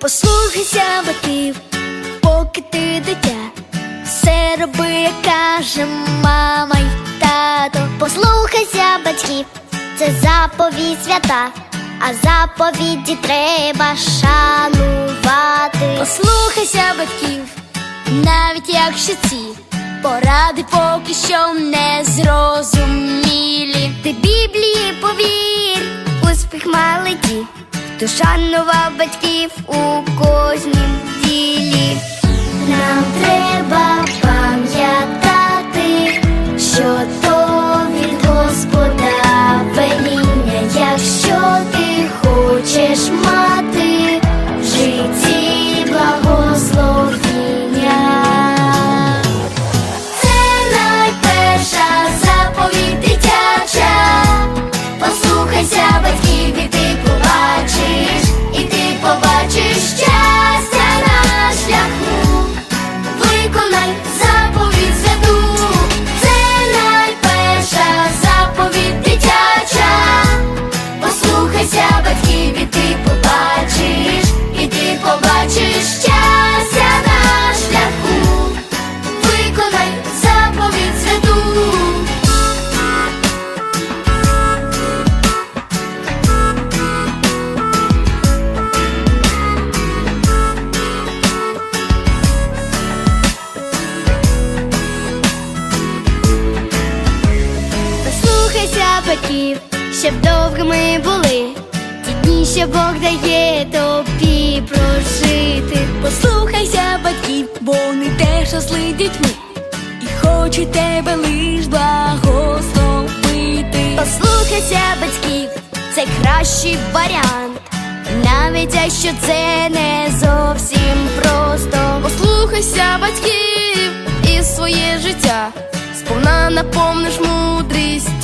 Послухайся батьків, поки ти дитя, все роби, як каже мама й тато. Послухайся батьків, це заповідь свята, а заповіді треба шанувати. Послухайся батьків, навіть якщо ці поради поки що не зрозумілі. Ти Біблії повір, успіх малиті, хто шанував батьків у кожнім ділі. Нам Послухайся батьків, щоб довгими були. Ті дні, що Бог дає тобі прожити. Послухайся батьків, бо вони теж росли дітьми і хочуть тебе лиш благословити. Послухайся батьків, це кращий варіант, навіть якщо це не зовсім просто. Послухайся батьків і своє життя, сповна наповниш мудрістю